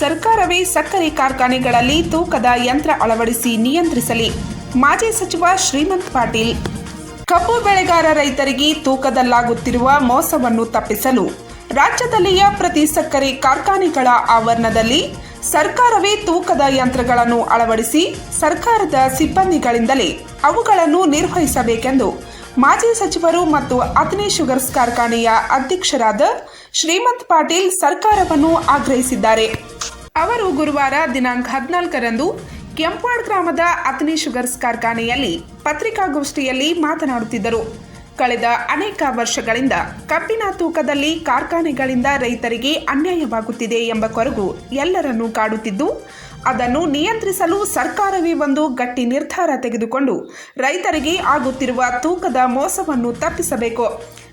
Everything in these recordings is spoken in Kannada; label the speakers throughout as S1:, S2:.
S1: ಸರ್ಕಾರವೇ ಸಕ್ಕರೆ ಕಾರ್ಖಾನೆಗಳಲ್ಲಿ ತೂಕದ ಯಂತ್ರ ಅಳವಡಿಸಿ ನಿಯಂತ್ರಿಸಲಿ. ಮಾಜಿ ಸಚಿವ ಶ್ರೀಮಂತ್ ಪಾಟೀಲ್. ಕಬ್ಬು ಬೆಳೆಗಾರ ರೈತರಿಗೆ ತೂಕದಲ್ಲಾಗುತ್ತಿರುವ ಮೋಸವನ್ನು ತಪ್ಪಿಸಲು ರಾಜ್ಯದಲ್ಲಿಯ ಪ್ರತಿ ಸಕ್ಕರೆ ಕಾರ್ಖಾನೆಗಳ ಆವರಣದಲ್ಲಿ ಸರ್ಕಾರವೇ ತೂಕದ ಯಂತ್ರಗಳನ್ನು ಅಳವಡಿಸಿ ಸರ್ಕಾರದ ಸಿಬ್ಬಂದಿಗಳಿಂದಲೇ ಅವುಗಳನ್ನು ನಿರ್ವಹಿಸಬೇಕೆಂದು ಮಾಜಿ ಸಚಿವರು ಮತ್ತು ಅತ್ನಿ ಶುಗರ್ಸ್ ಕಾರ್ಖಾನೆಯ ಅಧ್ಯಕ್ಷರಾದ ಶ್ರೀಮಂತ್ ಪಾಟೀಲ್ ಸರ್ಕಾರವನ್ನು ಆಗ್ರಹಿಸಿದ್ದಾರೆ. ಅವರು ಗುರುವಾರ ದಿನಾಂಕ ಹದಿನಾಲ್ಕರಂದು ಕೆಂಪಾಡ್ ಗ್ರಾಮದ ಅತ್ನಿ ಶುಗರ್ಸ್ ಕಾರ್ಖಾನೆಯಲ್ಲಿ ಪತ್ರಿಕಾಗೋಷ್ಠಿಯಲ್ಲಿ ಮಾತನಾಡುತ್ತಿದ್ದರು. ಕಳೆದ ಅನೇಕ ವರ್ಷಗಳಿಂದ ಕಬ್ಬಿನ ತೂಕದಲ್ಲಿ ಕಾರ್ಖಾನೆಗಳಿಂದ ರೈತರಿಗೆ ಅನ್ಯಾಯವಾಗುತ್ತಿದೆ ಎಂಬ ಕೊರಗು ಎಲ್ಲರನ್ನೂ ಕಾಡುತ್ತಿದ್ದು ಅದನ್ನು ನಿಯಂತ್ರಿಸಲು ಸರ್ಕಾರವೇ ಒಂದು ಗಟ್ಟಿ ನಿರ್ಧಾರ ತೆಗೆದುಕೊಂಡು ರೈತರಿಗೆ ಆಗುತ್ತಿರುವ ತೂಕದ ಮೋಸವನ್ನು ತಪ್ಪಿಸಬೇಕು.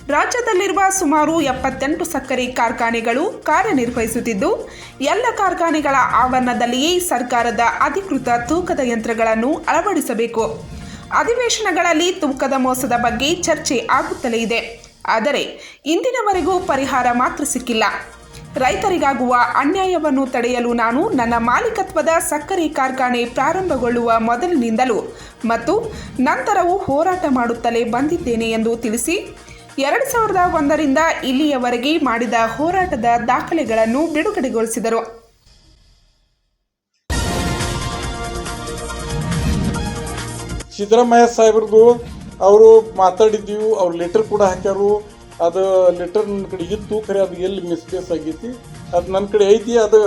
S1: ರಾಜ್ಯದಲ್ಲಿರುವ ಸುಮಾರು ಎಪ್ಪತ್ತೆಂಟು ಸಕ್ಕರೆ ಕಾರ್ಖಾನೆಗಳು ಕಾರ್ಯನಿರ್ವಹಿಸುತ್ತಿದ್ದು, ಎಲ್ಲ ಕಾರ್ಖಾನೆಗಳ ಆವರಣದಲ್ಲಿಯೇ ಸರ್ಕಾರದ ಅಧಿಕೃತ ತೂಕದ ಯಂತ್ರಗಳನ್ನು ಅಳವಡಿಸಬೇಕು. ಅಧಿವೇಶನಗಳಲ್ಲಿ ತೂಕದ ಮೋಸದ ಬಗ್ಗೆ ಚರ್ಚೆ ಆಗುತ್ತಲೇ ಇದೆ. ಆದರೆ ಇಂದಿನವರೆಗೂ ಪರಿಹಾರ ಮಾತ್ರ ಸಿಕ್ಕಿಲ್ಲ. ರೈತರಿಗಾಗುವ ಅನ್ಯಾಯವನ್ನು ತಡೆಯಲು ನಾನು ನನ್ನ ಮಾಲೀಕತ್ವದ ಸಕ್ಕರೆ ಕಾರ್ಖಾನೆ ಪ್ರಾರಂಭಗೊಳ್ಳುವ ಮೊದಲಿನಿಂದಲೂ ಮತ್ತು ನಂತರವೂ ಹೋರಾಟ ಮಾಡುತ್ತಲೇ ಬಂದಿದ್ದೇನೆ ಎಂದು ತಿಳಿಸಿ, ಎರಡು ಸಾವಿರದ ಒಂದರಿಂದ ಇಲ್ಲಿಯವರೆಗೆ ಮಾಡಿದ ಹೋರಾಟದ ದಾಖಲೆಗಳನ್ನು ಬಿಡುಗಡೆಗೊಳಿಸಿದರು.
S2: ಸಿದ್ದರಾಮಯ್ಯ ಸಾಹೇಬ್ರದ್ದು, ಅವರು ಮಾತಾಡಿದ್ದೀವಿ, ಅವ್ರು ಲೆಟರ್ ಕೂಡ ಹಾಕ್ಯಾರು. ಅದು ಲೆಟರ್ ನನ್ನ ಕಡೆ ಇತ್ತು ಖರೆ ಅದು ಎಲ್ಲಿ ಮಿಸ್ಪ್ಲೇಸ್ ಆಗೈತಿ? ಅದು ನನ್ನ ಕಡೆ ಐತಿ, ಅದು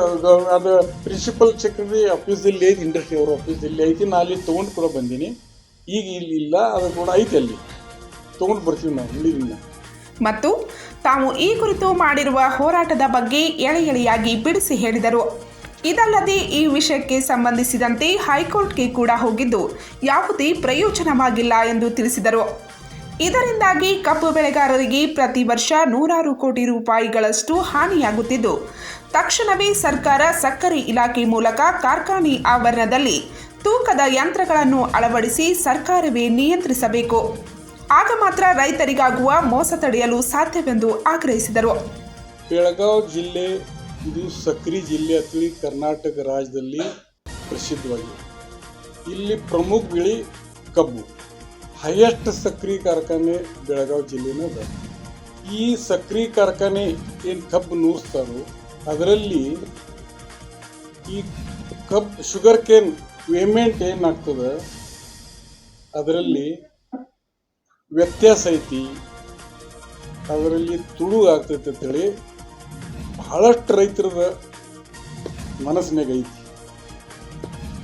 S2: ಅದು ಪ್ರಿನ್ಸಿಪಲ್ ಸೆಕ್ರೆಟರಿ ಆಫೀಸಲ್ಲಿ ಐತಿ ಇಂಡಸ್ಟ್ರಿ ಅವ್ರ ಆಫೀಸಲ್ಲಿ ಐತಿ, ನಾ ಅಲ್ಲಿ ತೊಗೊಂಡು ಕೂಡ ಬಂದೀನಿ. ಈಗ ಇಲ್ಲಿ ಇಲ್ಲ, ಅದು ಕೂಡ ಐತಿ ಅಲ್ಲಿ. ತೊಗೊಂಡು ಬರ್ತೀವಿ ನಾವು ಇಲ್ಲಿಂದ
S1: ಮತ್ತು ತಾವು ಈ ಕುರಿತು ಮಾಡಿರುವ ಹೋರಾಟದ ಬಗ್ಗೆ ಎಳೆ ಎಳೆಯಾಗಿ ಬಿಡಿಸಿ ಹೇಳಿದರು. ಇದಲ್ಲದೆ ಈ ವಿಷಯಕ್ಕೆ ಸಂಬಂಧಿಸಿದಂತೆ ಹೈಕೋರ್ಟ್ಗೆ ಕೂಡ ಹೋಗಿದ್ದು ಯಾವುದೇ ಪ್ರಯೋಜನವಾಗಿಲ್ಲ ಎಂದು ತಿಳಿಸಿದರು. ಇದರಿಂದಾಗಿ ಕಬ್ಬು ಬೆಳೆಗಾರರಿಗೆ ಪ್ರತಿ ವರ್ಷ ನೂರಾರು ಕೋಟಿ ರೂಪಾಯಿಗಳಷ್ಟು ಹಾನಿಯಾಗುತ್ತಿದ್ದು, ತಕ್ಷಣವೇ ಸರ್ಕಾರ ಸಕ್ಕರೆ ಇಲಾಖೆ ಮೂಲಕ ಕಾರ್ಖಾನೆ ಆವರಣದಲ್ಲಿ ತೂಕದ ಯಂತ್ರಗಳನ್ನು ಅಳವಡಿಸಿ ಸರ್ಕಾರವೇ ನಿಯಂತ್ರಿಸಬೇಕು. ಆಗ ಮಾತ್ರ ರೈತರಿಗಾಗುವ ಮೋಸ ತಡೆಯಲು ಸಾಧ್ಯವೆಂದು ಆಗ್ರಹಿಸಿದರು.
S2: ಬೆಳಗಾವ್ ಜಿಲ್ಲೆ, ಇದು ಸಕ್ರಿ ಜಿಲ್ಲೆ ಅಥವಾ ಕರ್ನಾಟಕ ರಾಜ್ಯದಲ್ಲಿ ಪ್ರಸಿದ್ಧವಾಗಿದೆ. ಇಲ್ಲಿ ಪ್ರಮುಖ ಬೆಳೆ ಕಬ್ಬು. ಹೈಯೆಸ್ಟ್ ಸಕ್ರಿ ಕಾರ್ಖಾನೆ ಬೆಳಗಾವಿ ಜಿಲ್ಲೆನೇ ಅದ. ಈ ಸಕ್ರಿ ಕಾರ್ಖಾನೆ ಏನು ಕಬ್ಬು ನೂರಿಸ್ತಾರೋ, ಅದರಲ್ಲಿ ಈ ಕಬ್ ಶುಗರ್ ಕೇನ್ ಪೇಮೆಂಟ್ ಏನಾಗ್ತದೆ, ಅದರಲ್ಲಿ ವ್ಯತ್ಯಾಸ ಐತಿ, ಅದರಲ್ಲಿ ತುಳು ಆಗ್ತೈತೆ ಅಂತೇಳಿ ಬಹಳಷ್ಟು ರೈತರದ ಮನಸ್ಸಿನಾಗ ಐತಿ.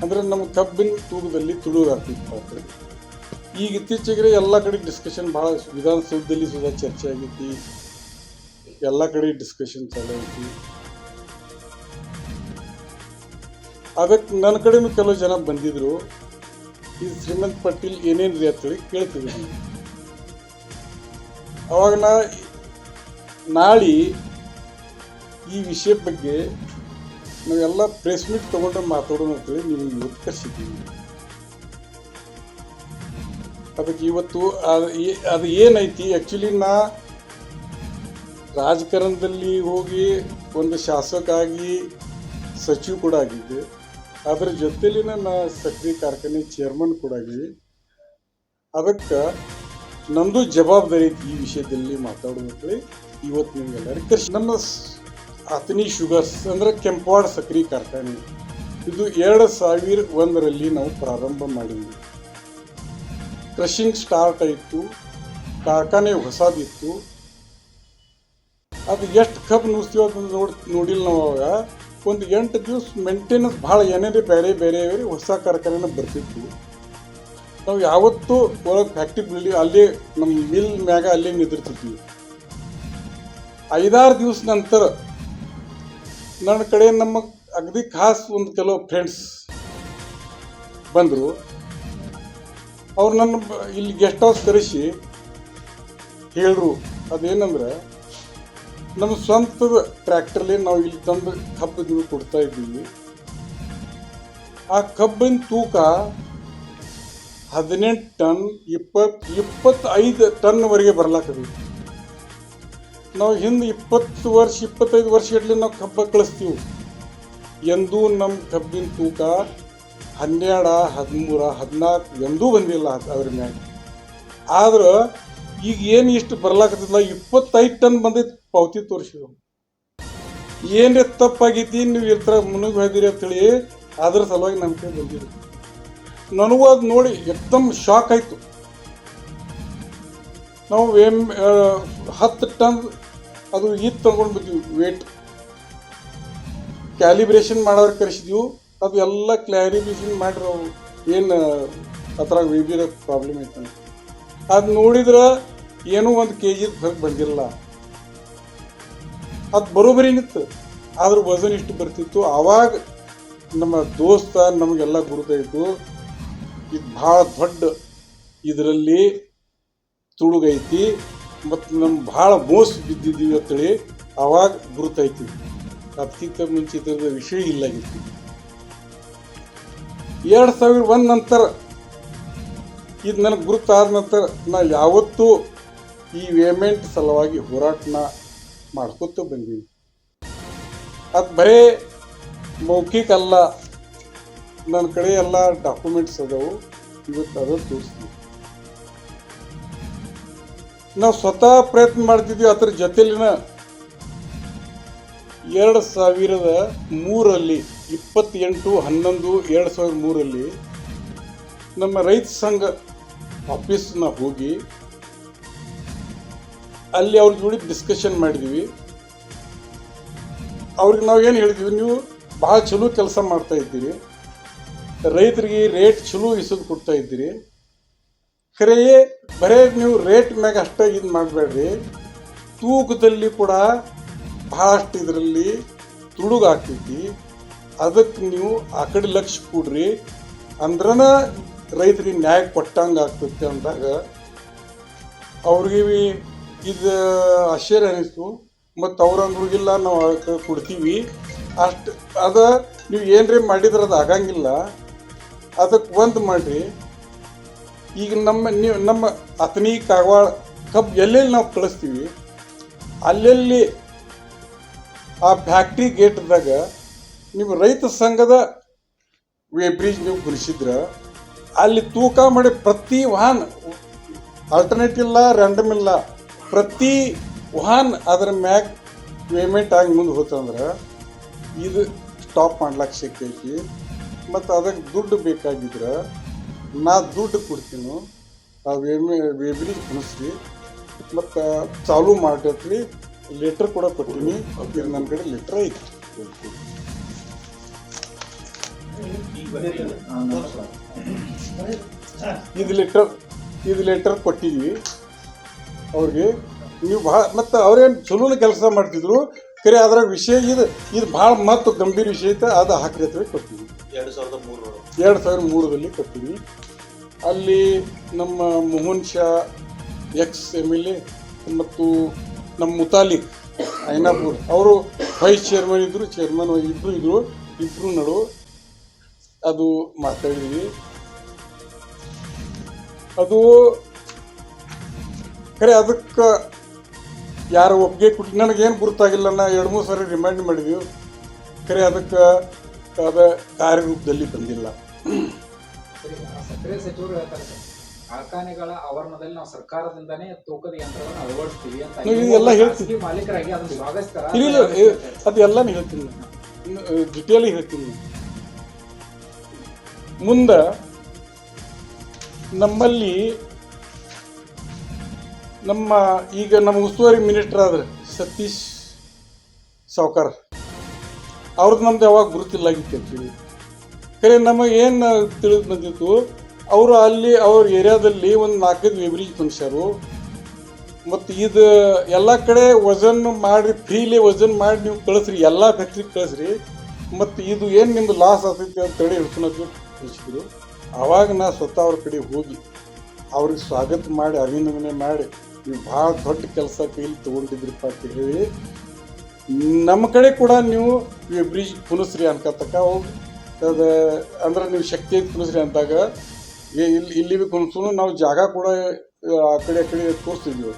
S2: ಅಂದ್ರೆ ನಮ್ಮ ಕಬ್ಬಿನ ತುಳುಗಾಗ್ತಿತ್ತು ಅಂತೇಳಿ ಈಗ ಇತ್ತೀಚೆಗೆ ಎಲ್ಲ ಕಡೆ ಡಿಸ್ಕಷನ್ ಭಾಳ ವಿಧಾನಸೌಧದಲ್ಲಿ ಸುಧಾ ಚರ್ಚೆ ಆಗೈತಿ. ಎಲ್ಲ ಕಡೆ ಡಿಸ್ಕಷನ್ ಚಾಲು ಐತಿ ಅದಕ್ಕೆ ನನ್ನ ಕಡೆನೂ ಕೆಲವು ಜನ ಬಂದಿದ್ರು. ಈ ಶ್ರೀಮಂತ್ ಪಾಟೀಲ್ ಏನೇನು ರೀ ಅಂತೇಳಿ ಕೇಳ್ತಿದ್ದೀನಿ ಅವಾಗ ನಾ ನಾಳೆ ಈ ವಿಷಯ ಬಗ್ಗೆ ನಾವೆಲ್ಲ ಪ್ರೆಸ್ ಮೀಟ್ ತೊಗೊಂಡ್ರೆ ಮಾತಾಡೋಣ ಅಂತೇಳಿ ನೀವು ಇವತ್ತು ಅದಕ್ಕೆ ಇವತ್ತು ಅದು ಅದು ಏನೈತಿ? ಆ್ಯಕ್ಚುಲಿ ನಾ ರಾಜಕಾರಣದಲ್ಲಿ ಹೋಗಿ ಒಂದು ಶಾಸಕ ಆಗಿ ಸಚಿವ ಕೂಡ ಆಗಿದ್ದೆ. ಅದರ ಜೊತೆಲಿನ ನಾ ಸಕ್ರಿ ಕಾರ್ಖಾನೆ ಚೇರ್ಮನ್ ಕೂಡ ಆಗಿವಿ ಅದಕ್ಕೆ ನಮ್ಮದು ಜವಾಬ್ದಾರಿ ಐತಿ ಈ ವಿಷಯದಲ್ಲಿ ಮಾತಾಡುವಂತೇಳಿ ಇವತ್ತು ನಿಮಗೆಲ್ಲರಿಗೆ ಕರ್ಸಿ ನಮ್ಮ ಅತನಿ ಶುಗರ್ಸ್ ಅಂದ್ರೆ ಕೆಂಪವಾಡ ಸಕ್ರಿ ಕಾರ್ಖಾನೆ. ಇದು ಎರಡು ಸಾವಿರ ಒಂದರಲ್ಲಿ ನಾವು ಪ್ರಾರಂಭ ಮಾಡಿದ್ವಿ. ಕ್ರಷಿಂಗ್ ಸ್ಟಾರ್ಟ್ ಆಯಿತು ಕಾರ್ಖಾನೆ ಹೊಸದಿತ್ತು. ಅದು ಎಷ್ಟು ಕಬ್ಬು ನುಸ್ತೀವಿ ಅದನ್ನು ನೋಡಿ, ನೋಡಿಲ್ಲ ನಾವು ಅವಾಗ. ಒಂದು ಎಂಟು ದಿವಸ ಮೇಂಟೆನೆನ್ಸ್ ಭಾಳ ಏನೇನೇ ಬೇರೆ ಬೇರೆ ಹೊಸ ಕಾರ್ಖಾನೆನ ಬರ್ತಿತ್ತು. ನಾವು ಯಾವತ್ತೂ ಒಳಗೆ ಫ್ಯಾಕ್ಟ್ರಿ ಬಿಲ್ಡಿಂಗ್ ಅಲ್ಲೇ ನಮ್ಮ ಮಿಲ್ ಮ್ಯಾಗ ಅಲ್ಲೇ ನಿಂದಿರ್ತಿದ್ವಿ. ಐದಾರು ದಿವಸ ನಂತರ ನನ್ನ ಕಡೆ ನಮ್ಮ ಅಗದಿ ಖಾಸ್ ಒಂದು ಕೆಲವು ಫ್ರೆಂಡ್ಸ್ ಬಂದರು. ಅವ್ರು ನನ್ನ ಇಲ್ಲಿ ಗೆಸ್ಟ್ ಹೌಸ್ ಕರೆಸಿ ಹೇಳ್ರು. ಅದೇನಂದ್ರೆ ನಮ್ಮ ಸ್ವಂತದ ಟ್ರ್ಯಾಕ್ಟರ್ಲಿ ನಾವು ಇಲ್ಲಿ ತಂದು ಕಬ್ಬು ನೀವು ಕೊಡ್ತಾ ಇದ್ದೀವಿ. ಆ ಕಬ್ಬಿನ ತೂಕ ಹದಿನೆಂಟು ಟನ್ ಇಪ್ಪತ್ತು ಇಪ್ಪತ್ತೈದು ಟನ್ವರೆಗೆ ಬರ್ಲಾಕದು ನಾವು ಹಿಂದೆ ಇಪ್ಪತ್ತು ವರ್ಷ, ಇಪ್ಪತ್ತೈದು ವರ್ಷ ಇಡ್ಲಿ ನಾವು ಕಬ್ಬ ಕಳಿಸ್ತೀವಿ. ಎಂದೂ ನಮ್ಮ ಕಬ್ಬಿನ ತೂಕ ಹನ್ನೆರಡ, ಹದಿಮೂರ, ಹದಿನಾಲ್ಕು ಎಂದೂ ಬಂದಿಲ್ಲ ಅದ್- ಅದ್ರ ಮ್ಯಾಗ. ಆದ್ರೆ ಈಗ ಏನು ಇಷ್ಟು ಬರ್ಲಾಕತ್ತಿಲ್ಲ ಇಪ್ಪತ್ತೈದು ಟನ್ ಬಂದೈತಿ ಪಾವತಿ ತೋರಿಸಿದ್ರು. ಏನ್ರಿ ತಪ್ಪಾಗೈತಿ, ನೀವು ಇರ್ತಾರ ಮುನಿಗೆ ಹೋದಿರಿ ಅಂತೇಳಿ ಅದ್ರ ಸಲುವಾಗಿ ನಮ್ಮ ಕೈ ಬಂದಿರಿ ನನಗೂ ಅದು ನೋಡಿ ಎಕ್ದಮ್ ಶಾಕ್ ಆಯಿತು. ನಾವು ಎಂ ಹತ್ತು ಟನ್ ಅದು ಇದು ತಗೊಂಡು ವೇಟ್ ಕ್ಯಾಲಿಬ್ರೇಷನ್ ಮಾಡೋರು ಕರೆಸಿದ್ವು. ಅದು ಎಲ್ಲ ಕ್ಲಾರಿಫಿಕೇಶನ್ ಮಾಡ್ರಿ ಏನು, ಅದ್ರಾಗ ವಿಭಿನ್ನ ಪ್ರಾಬ್ಲಮ್ ಐತೆ ಅದು ನೋಡಿದ್ರೆ ಏನೂ ಒಂದು ಕೆ ಜಿ ಹೊರಗೆ ಬಂದಿಲ್ಲ ಅದು ಬರೋಬರಿ ನಿತ್ತು ಆದ್ರೆ ವಜನ್ ಇಷ್ಟು ಬರ್ತಿತ್ತು. ಆವಾಗ ನಮ್ಮ ದೋಸ್ತ, ನಮಗೆಲ್ಲ ಗುರುತಾಯಿತು ಇದು ಭಾಳ ದೊಡ್ಡ ಇದರಲ್ಲಿ ತುಳುಗೈತಿ ಮತ್ತು ನಮ್ಮ ಭಾಳ ಮೋಸ ಬಿದ್ದಿದ್ದೀವಿ ಅಂತೇಳಿ ಆವಾಗ ಗುರುತಾಯ್ತೀವಿ ಅದಕ್ಕಿಂತ ಮುಂಚೆ ಇದ್ರದ ವಿಷಯ ಇಲ್ಲಾಗಿತ್ತು. ಎರಡು ಸಾವಿರ ಒಂದು ನಂತರ ಇದು ನನಗೆ ಗುರುತಾದ ನಂತರ ನಾ ಯಾವತ್ತೂ ಈ ವೇಮೆಂಟ್ ಸಲುವಾಗಿ ಹೋರಾಟನ ಮಾಡ್ಕೊತ ಬಂದೀನಿ. ಅದು ಬರೇ ಮೌಖಿಕ ಅಲ್ಲ ನನ್ನ ಕಡೆ ಎಲ್ಲ ಡಾಕ್ಯುಮೆಂಟ್ಸ್ ಅದಾವು, ಇವತ್ತು ಅದು ತೋರಿಸ್ತೀವಿ ನಾವು ಸ್ವತಃ ಪ್ರಯತ್ನ ಮಾಡ್ತಿದ್ವಿ, ಅದ್ರ ಜೊತೆಲಿನ ಎರಡು ಸಾವಿರದ ಮೂರಲ್ಲಿ ಇಪ್ಪತ್ತೆಂಟು, ಹನ್ನೊಂದು, ಎರಡು ಸಾವಿರದ ಮೂರಲ್ಲಿ ನಮ್ಮ ರೈತ ಸಂಘ ಆಫೀಸ್ನ ಹೋಗಿ ಅಲ್ಲಿ ಅವ್ರ ಜೋಡಿ ಡಿಸ್ಕಷನ್ ಮಾಡಿದ್ವಿ. ಅವ್ರಿಗೆ ನಾವು ಏನು ಹೇಳಿದ್ವಿ, ನೀವು ಭಾಳ ಚಲೋ ಕೆಲಸ ಮಾಡ್ತಾ ಇದ್ದೀರಿ. ರೈತರಿಗೆ ರೇಟ್ ಚಲೋ ಇಸೋದು ಕೊಡ್ತಾ ಇದ್ದೀರಿ. ಖರೆಯೇ ಬರೇ ನೀವು ರೇಟ್ ಮ್ಯಾಗ ಅಷ್ಟಾಗಿ ಇದು ಮಾಡಬೇಡ್ರಿ. ತೂಕದಲ್ಲಿ ಕೂಡ ಭಾಳಷ್ಟು ಇದರಲ್ಲಿ ತುಡುಗಾಗ್ತೈತಿ ಅದಕ್ಕೆ ನೀವು ಆ ಕಡೆ ಲಕ್ಷ ಕೊಡ್ರಿ ಅಂದ್ರನ ರೈತರಿಗೆ ನ್ಯಾಯ ಕೊಟ್ಟಂಗೆ ಆಗ್ತೈತೆ ಅಂದಾಗ ಅವ್ರಿಗೆ ಇದು ಆಶ್ಚರ್ಯ ಅನಿಸ್ತು. ಮತ್ತು ಅವ್ರು ಇಲ್ಲ, ನಾವು ಕೊಡ್ತೀವಿ. ಅಷ್ಟು ಅದು ನೀವು ಏನ್ರಿ ಮಾಡಿದ್ರೆ ಅದು ಆಗಂಗಿಲ್ಲ. ಅದಕ್ಕೆ ಒಂದು ಮಾಡಿರಿ. ಈಗ ನಮ್ಮ ನೀವು ನಮ್ಮ ಅತನಿ ಕಾಗವಾಡ ಕಬ್ಬು ಎಲ್ಲೆಲ್ಲಿ ನಾವು ಕಳಿಸ್ತೀವಿ, ಅಲ್ಲೆಲ್ಲಿ ಆ ಫ್ಯಾಕ್ಟ್ರಿ ಗೇಟ್ದಾಗ ನೀವು ರೈತ ಸಂಘದ ಬ್ರಿಡ್ಜ್ ನೀವು ಗುರಿಸಿದ್ರೆ ಅಲ್ಲಿ ತೂಕ ಮಾಡಿ ಪ್ರತಿ ವಾಹನ ಆಲ್ಟರ್ನೇಟ್ ಇಲ್ಲ ರ್ಯಾಂಡಮ್ ಇಲ್ಲ ಪ್ರತಿ ವಾಹನ ಅದರ ಮ್ಯಾಗ ಪೇಮೆಂಟ್ ಆಗಿ ಮುಂದೆ ಹೋತಂದ್ರೆ ಇದು ಸ್ಟಾಪ್ ಮಾಡ್ಲಿಕ್ಕೆ ಸಿಕ್ಕೈತಿ ಮತ್ತು ಅದಕ್ಕೆ ದುಡ್ಡು ಬೇಕಾಗಿದ್ರೆ ನಾ ದುಡ್ಡು ಕೊಡ್ತೀನಿ. ಆ ವೇಮೆ ವೇಬ್ರಿ ಕುಣಿಸ್ರಿ. ಮತ್ತು ಚಾಲೂ ಮಾಡಿರ್ತೀವಿ ಲೆಟ್ರ್ ಕೂಡ ಕೊಡ್ತೀನಿ ಇದು ನನ್ನ ಕಡೆ ಲೆಟ್ರ್ ಐತಿ ಇದು ಲೆಟರ್ ಇದು ಲೆಟರ್ ಕೊಟ್ಟಿದ್ವಿ. ಅವ್ರಿಗೆ ನೀವು ಭಾಳ ಮತ್ತು ಅವ್ರೇನು ಚಲೋನ ಕೆಲಸ ಮಾಡ್ತಿದ್ರು ಕರೆ ಅದ್ರಾಗ ವಿಷಯ ಇದು ಇದು ಭಾಳ ಮತ್ತು ಗಂಭೀರ ವಿಷಯ ಐತೆ ಅದು ಹಾಕಿದ್ರೆ ಕೊಟ್ಟಿದ್ವಿ.
S3: ಎರಡು ಸಾವಿರದ ಮೂರು
S2: ಎರಡು ಸಾವಿರದ ಮೂರರಲ್ಲಿ ಕೊಟ್ಟಿದ್ವಿ. ಅಲ್ಲಿ ನಮ್ಮ Mohan Shah ex M L A ಮತ್ತು ನಮ್ಮ ಮುತಾಲಿಕ್ ಐನಾಪುರ್ ಅವರು ವೈಸ್ ಚೇರ್ಮನ್ ಇದ್ದರು ಚೇರ್ಮನ್ ಇಬ್ಬರು ಇದ್ದರು ಇಬ್ಬರು ನಡು ಅದು ಮಾತಾಡಿದ್ವಿ. ಅದು ಖರೆ ಅದಕ್ಕೆ ಯಾರು ಒಪ್ಪಿಗೆ ಕೊಟ್ಟು ನನಗೇನು ಗುರುತಾಗಿಲ್ಲ ನಾ ಎರಡು ಮೂರು ಸಾರಿ ರಿಮೈಂಡ್ ಮಾಡಿದ್ವಿ. ಖರೆ ಅದಕ್ಕೆ ಅದ ಕಾರ್ಯರೂಪದಲ್ಲಿ ಬಂದಿಲ್ಲ.
S4: ಸಕ್ಕರೆ ಸಚಿವರು ಹೇಳ್ತಾರೆ ಕಾರ್ಖಾನೆಗಳ ಆವರಣದಲ್ಲಿ ನಾವು ಸರ್ಕಾರದಿಂದಾನೇ ತೂಕದ ಯಂತ್ರವನ್ನು ಅಳವಡಿಸ್ತೀವಿ ಅಂತ
S2: ಎಲ್ಲ ಹೇಳ್ತೀವಿ.
S4: ಮಾಲೀಕರಾಗಿ ಅದನ್ನು ಸ್ವಾಗತಿಸ್ತಾರ
S2: ಅದೆಲ್ಲ ಹೇಳ್ತೀನಿ. ಡಿಟೇಲ್ ಹೇಳ್ತೀನಿ. ಮುಂದೆ ನಮ್ಮಲ್ಲಿ ನಮ್ಮ ಈಗ ನಮ್ಮ ಉಸ್ತುವಾರಿ ಮಿನಿಸ್ಟರ್ ಆದ್ರೆ ಸತೀಶ್ ಸಾವ್ಕಾರ್. ಅವ್ರದ್ದು ನಮ್ದು ಯಾವಾಗ ಗುರುತಿಲ್ಲಾಗಿತ್ತು ಅಂತೇಳಿ ಖರೆ ನಮಗೆ ಏನು ತಿಳಿದು ಬಂದಿತ್ತು, ಅವರು ಅಲ್ಲಿ ಅವ್ರ ಏರಿಯಾದಲ್ಲಿ ಒಂದು ನಾಲ್ಕೈದು ವೆಬ್ರಿಜ್ ಮನುಷ್ಯರು ಮತ್ತು ಇದು ಎಲ್ಲ ಕಡೆ ವಜನ್ ಮಾಡಿ ಫ್ರೀಲಿ ವಜನ್ ಮಾಡಿ ನೀವು ಕಳಿಸ್ರಿ, ಎಲ್ಲ ಫ್ಯಾಕ್ಟ್ರಿಗೆ ಕಳಿಸ್ರಿ. ಮತ್ತು ಇದು ಏನು ನಿಮ್ದು ಲಾಸ್ ಆಗ್ತೈತಿ ಅಂತೇಳಿ ಹೇಳ್ಕೊಳಕ್ಕೆ ತಿಳಿಸಿದ್ರು ಆವಾಗ ನಾ ಸ್ವತಃ ಅವ್ರ ಕಡೆ ಹೋಗಿ ಅವ್ರಿಗೆ ಸ್ವಾಗತ ಮಾಡಿ, ಅಭಿನಂದನೆ ಮಾಡಿ, ನೀವು ಭಾಳ ದೊಡ್ಡ ಕೆಲಸ ಕೈಲಿ ತೊಗೊಂಡಿದ್ರಿಪ್ಪ ಅಂತ ಹೇಳಿ, ನಮ್ಮ ಕಡೆ ಕೂಡ ನೀವು ಬ್ರಿಡ್ಜ್ ಪುನಸ್ರಿ ಅನ್ಕತಕ್ಕ ಅದ ಅಂದ್ರೆ ನೀವು ಶಕ್ತಿ ಕುಣಿಸ್ರಿ ಅಂದಾಗ, ಏ ಇಲ್ಲಿ ಇಲ್ಲಿ ಬಿ ಕುಣಿಸು ನಾವು ಜಾಗ ಕೂಡ, ಆ ಕಡೆ ಆ ಕಡೆ ತೋರಿಸ್ತಿದ್ವಿ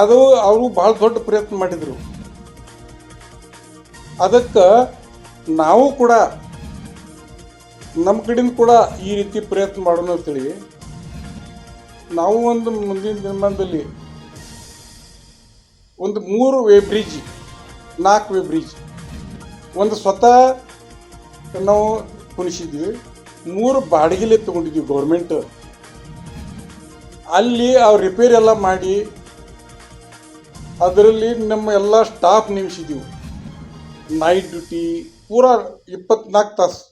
S2: ಅದು ಅವರು ಭಾಳ ದೊಡ್ಡ ಪ್ರಯತ್ನ ಮಾಡಿದರು. ಅದಕ್ಕೆ ನಾವು ಕೂಡ ನಮ್ಮ ಕಡೆಯಿಂದ ಕೂಡ ಈ ರೀತಿ ಪ್ರಯತ್ನ ಮಾಡೋಣ ಅಂತೇಳಿ ನಾವು ಒಂದು ಮುಂದಿನ ದಿನಮಾನದಲ್ಲಿ ಒಂದು ಮೂರು ವೇ ಬ್ರಿಡ್ಜ್ ನಾಲ್ಕು ವೇ ಬ್ರಿಡ್ಜ್ ಒಂದು ಸ್ವತಃ ನಾವು ಕುಣಿಸಿದ್ವಿ. ಮೂರು ಬಾಡಿಗೆಲೆ ತೊಗೊಂಡಿದ್ವಿ ಗೌರ್ಮೆಂಟ್ ಅಲ್ಲಿ ಅವ್ರು ರಿಪೇರಿ ಎಲ್ಲ ಮಾಡಿ, ಅದರಲ್ಲಿ ನಮ್ಮ ಎಲ್ಲ ಸ್ಟಾಫ್ ನೇಮಿಸಿದ್ದೀವಿ ನೈಟ್ ಡ್ಯೂಟಿ ಪೂರಾ ಇಪ್ಪತ್ನಾಲ್ಕು ತಾಸು.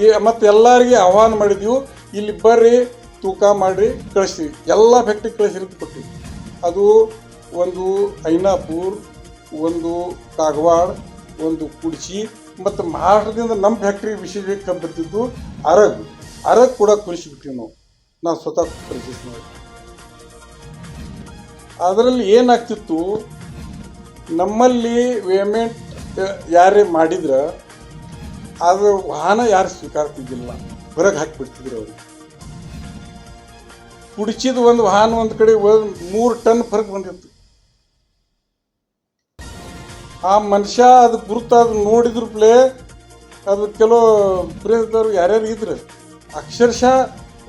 S2: ಈ ಮತ್ತು ಎಲ್ಲರಿಗೆ ಆಹ್ವಾನ ಮಾಡಿದ್ದೀವಿ ಇಲ್ಲಿ ಬರ್ರಿ, ತೂಕ ಮಾಡಿರಿ ಕಳಿಸ್ತೀವಿ ಎಲ್ಲ ಫ್ಯಾಕ್ಟ್ರಿ ಕಳಿಸಿರೋದು ಕೊಟ್ಟಿವಿ. ಅದು ಒಂದು ಐನಾಪುರ್, ಒಂದು ಕಾಗವಾಡ, ಒಂದು ಕುಡ್ಚಿ, ಮತ್ತು ಮಹಾರಾಷ್ಟ್ರದಿಂದ ನಮ್ಮ ಫ್ಯಾಕ್ಟ್ರಿ ವಿಶೇಷ ಬರ್ತಿದ್ದು ಅರಗ್. ಅರಗ್ ಕೂಡ ಕುಡಿಸಿಬಿಟ್ಟಿವಿ ನಾವು. ನಾವು ಸ್ವತಃ ಪರಿಚಯ ಮಾಡಿ ಅದರಲ್ಲಿ ಏನಾಗ್ತಿತ್ತು, ನಮ್ಮಲ್ಲಿ ವೇಮೆಂಟ್ ಯಾರೇ ಮಾಡಿದ್ರೆ ಅದು ವಾಹನ ಯಾರು ಸ್ವೀಕಾರ್ತಿದ್ದಿಲ್ಲ. ಹೊರಗೆ ಹಾಕಿಬಿಡ್ತಿದ್ರು ಅವರು. ಕುಡಿಸಿದ ಒಂದು ವಾಹನ ಒಂದು ಕಡೆ ಮೂರು ಟನ್ ಹೊರಗೆ ಬಂದಿತ್ತು. ಆ ಮನುಷ್ಯ ಅದು ಗುರುತು ಅದು ನೋಡಿದ್ರ ಪ್ಲೇ, ಅದು ಕೆಲವು ಪ್ರೇರಿತರು ಯಾರ್ಯಾರು ಇದ್ರು, ಅಕ್ಷರಶಃ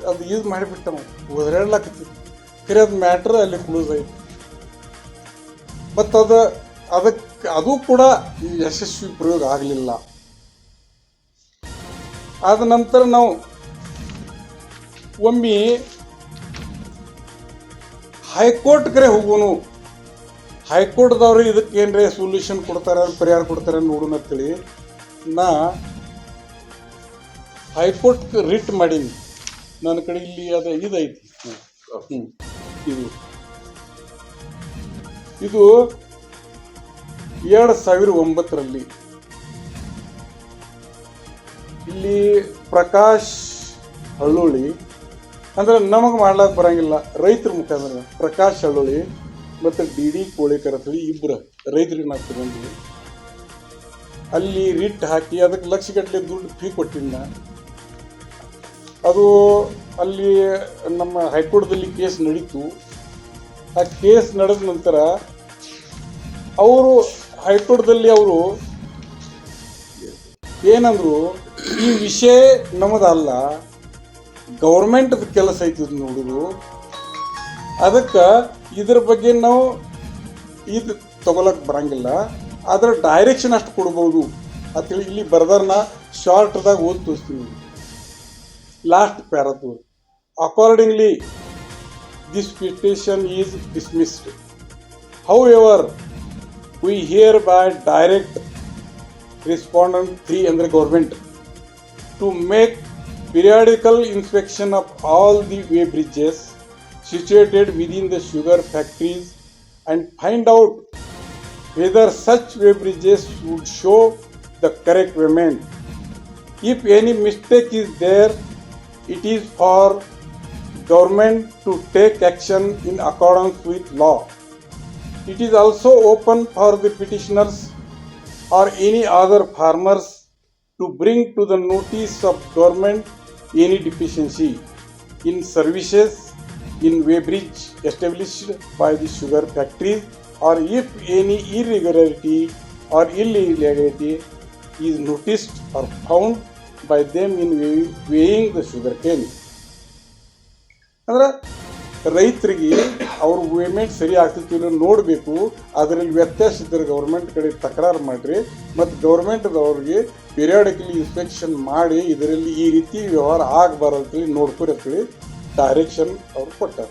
S2: ಅದು ಯೂಸ್ ಮಾಡಿಬಿಟ್ಟ ಒದರಾಡ್ಲಾಕತ್ತಿತ್ತು ಕರೆ ಅದು ಮ್ಯಾಟ್ರ್ ಅಲ್ಲಿ ಕ್ಲೋಸ್ ಆಯಿತು. ಮತ್ತು ಅದು ಅದಕ್ಕೆ ಅದು ಕೂಡ ಯಶಸ್ವಿ ಪ್ರಯೋಗ ಆಗಲಿಲ್ಲ. ಆದ ನಂತರ ನಾವು ಒಮ್ಮೆ ಹೈಕೋರ್ಟ್ ಕರೆ ಹೋಗೋನು ಹೈಕೋರ್ಟ್ದವ್ರು ಇದಕ್ಕೆ ಏನ್ರೆ ಸೊಲ್ಯೂಷನ್ ಕೊಡ್ತಾರೆ, ಪರಿಹಾರ ಕೊಡ್ತಾರೆ ನೋಡೋಣ ಅಂತೇಳಿ ನಾ ಹೈಕೋರ್ಟ್ ರಿಟ್ ಮಾಡೀನಿ. ನನ್ನ ಕಡೆ ಇಲ್ಲಿ ಅದು ಇದೈತಿ. ಹ್ಞೂ ಇದು. ಇದು ಎರಡು ಸಾವಿರ ಒಂಬತ್ತರಲ್ಲಿ. ಇಲ್ಲಿ ಪ್ರಕಾಶ್ ಹಳ್ಳುಳ್ಳಿ ಅಂದ್ರೆ ನಮಗೆ ಮಾಡ್ಲಾಕ್ ಬರಂಗಿಲ್ಲ. ರೈತರ ಮುಖಾಂತರ ಪ್ರಕಾಶ್ ಹಳ್ಳುಳ್ಳಿ ಮತ್ತು ಡಿ ಡಿ ಕೋಳಿಕರ್ ಅಂತೇಳಿ ಇಬ್ಬರು ರೈತರಿಗೆ ನಾವು ತಗೊಂಡ್ವಿ ಅಲ್ಲಿ ರಿಟ್ ಹಾಕಿ ಅದಕ್ಕೆ ಲಕ್ಷಗಟ್ಟಲೆ ದುಡ್ಡು ಫೀ ಕೊಟ್ಟಿದ್ದ ಅದು ಅಲ್ಲಿ ನಮ್ಮ ಹೈಕೋರ್ಟ್ದಲ್ಲಿ ಕೇಸ್ ನಡೀತು. ಆ ಕೇಸ್ ನಡೆದ ನಂತರ ಅವರು ಹೈಕೋರ್ಟ್ದಲ್ಲಿ ಅವರು ಏನಂದ್ರು ಈ ವಿಷಯ ನಮ್ಮದಲ್ಲ. ಗೌರ್ಮೆಂಟ್ ಕೆಲಸ ಐತಿ ನೋಡುದು. ಅದಕ್ಕೆ ಇದ್ರ ಬಗ್ಗೆ ನಾವು ಇದು ತಗೊಳಕ್ ಬರಂಗಿಲ್ಲ. ಅದರ ಡೈರೆಕ್ಷನ್ ಅಷ್ಟು ಕೊಡ್ಬೋದು. ಅಂತೇಳಿ ಇಲ್ಲಿ ಬರ್ದಾರ ಶಾರ್ಟ್ದಾಗ ಓದಿ ತೋರಿಸ್ತೀನಿ. Last ಪ್ಯಾರದು accordingly this petition is dismissed however we hereby direct respondent 3 ಅಂದರೆ government to make periodical inspection of all the way bridges situated within the sugar factories and find out whether such way bridges would show the correct payment. If any mistake is there, it is for government to take action in accordance with law. It is also open for the petitioners or any other farmers to bring to the notice of government any deficiency in services in weighbridge established by the sugar factories or if any irregularity or illegality is noticed or found by them in weigh- weighing the sugar cane. ಅಂದ್ರೆ ರೈತರಿಗೆ ಅವ್ರ ಪೇಮೆಂಟ್ ಸರಿ ಆಗ್ತಿತ್ತು ನೋಡಬೇಕು, ಅದರಲ್ಲಿ ವ್ಯತ್ಯಾಸ ಇದ್ದರೆ ಗೌರ್ಮೆಂಟ್ ಕಡೆ ತಕರಾರು ಮಾಡಿರಿ. ಮತ್ತು ಗೌರ್ಮೆಂಟ್ದವ್ರಿಗೆ ಪಿರಿಯಾಡಿಕಲಿ ಇನ್ಸ್ಪೆಕ್ಷನ್ ಮಾಡಿ ಇದರಲ್ಲಿ ಈ ರೀತಿ ವ್ಯವಹಾರ ಆಗಬಾರದು ನೋಡ್ಕೊರಿ ಡೈರೆಕ್ಷನ್ ಅವ್ರು ಕೊಟ್ಟಾರ.